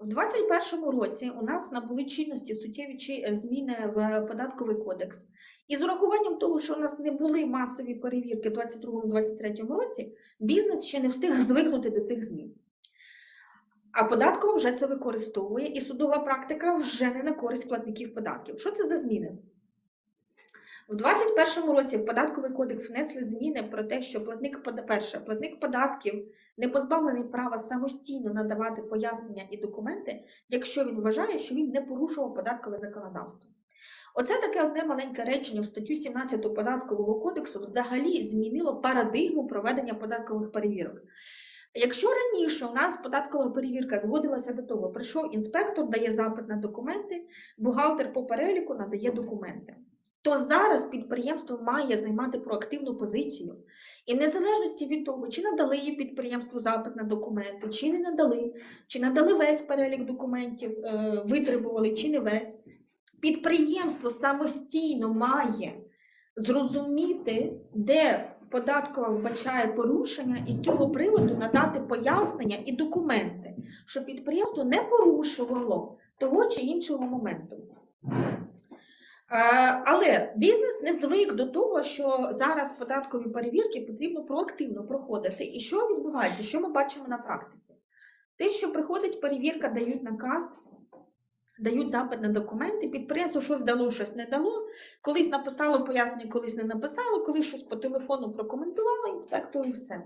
В 2021 році у нас набули чинності суттєві зміни в податковий кодекс. І з урахуванням того, що у нас не були масові перевірки в 2022-2023 році, бізнес ще не встиг звикнути до цих змін. А податкова вже це використовує, і судова практика вже не на користь платників податків. Що це за зміни? У 2021 році в податковий кодекс внесли зміни про те, що платник перше, платник податків не позбавлений права самостійно надавати пояснення і документи, якщо він вважає, що він не порушував податкове законодавство. Оце таке одне маленьке речення в статтю 17 податкового кодексу взагалі змінило парадигму проведення податкових перевірок. Якщо раніше у нас податкова перевірка зводилася до того, прийшов інспектор, дає запит на документи, бухгалтер по переліку надає документи, то зараз підприємство має займати проактивну позицію. І незалежності від того, чи надали її підприємству запит на документи, чи не надали, чи надали весь перелік документів, е, витребували, чи не весь, підприємство самостійно має зрозуміти, де податкова вбачає порушення, і з цього приводу надати пояснення і документи, що підприємство не порушувало того чи іншого моменту. Е, Але бізнес не звик до того, що зараз податкові перевірки потрібно проактивно проходити. І що відбувається? Що ми бачимо на практиці? Те, що приходить перевірка, дають наказ, дають запит на документи, підприємство щось дало, щось не дало. Колись написало пояснення, колись не написало, колись щось по телефону прокоментувало інспектору і все.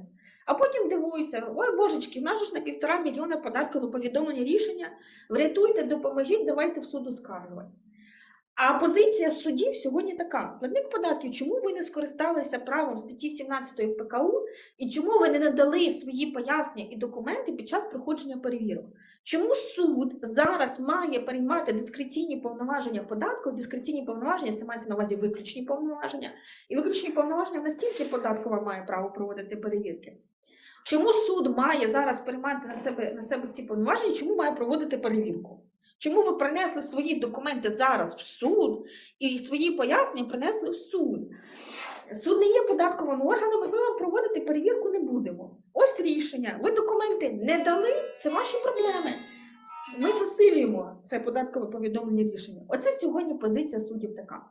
А потім дивуюся: ой, божечки, в нас ж на півтора мільйона податкове повідомлення рішення. Врятуйте, допоможіть, давайте в суд оскаржувати. А позиція суддів сьогодні така: платник податків, чому ви не скористалися правом статті 17 ПКУ і чому ви не надали свої пояснення і документи під час проходження перевірок? Чому суд зараз має приймати дискреційні повноваження податку? Дискреційні повноваження це мається на увазі виключні повноваження, і виключні повноваження настільки податкова має право проводити перевірки. Чому суд має зараз приймати на себе на себе ці повноваження? Чому має проводити перевірку? Чому ви принесли свої документи зараз в суд і свої пояснення принесли в суд? Суд не є податковими органами, ми вам проводити перевірку не будемо. Ось рішення. Ви документи не дали, це ваші проблеми. Ми засилюємо це податкове повідомлення рішення. Оце сьогодні позиція суддів така.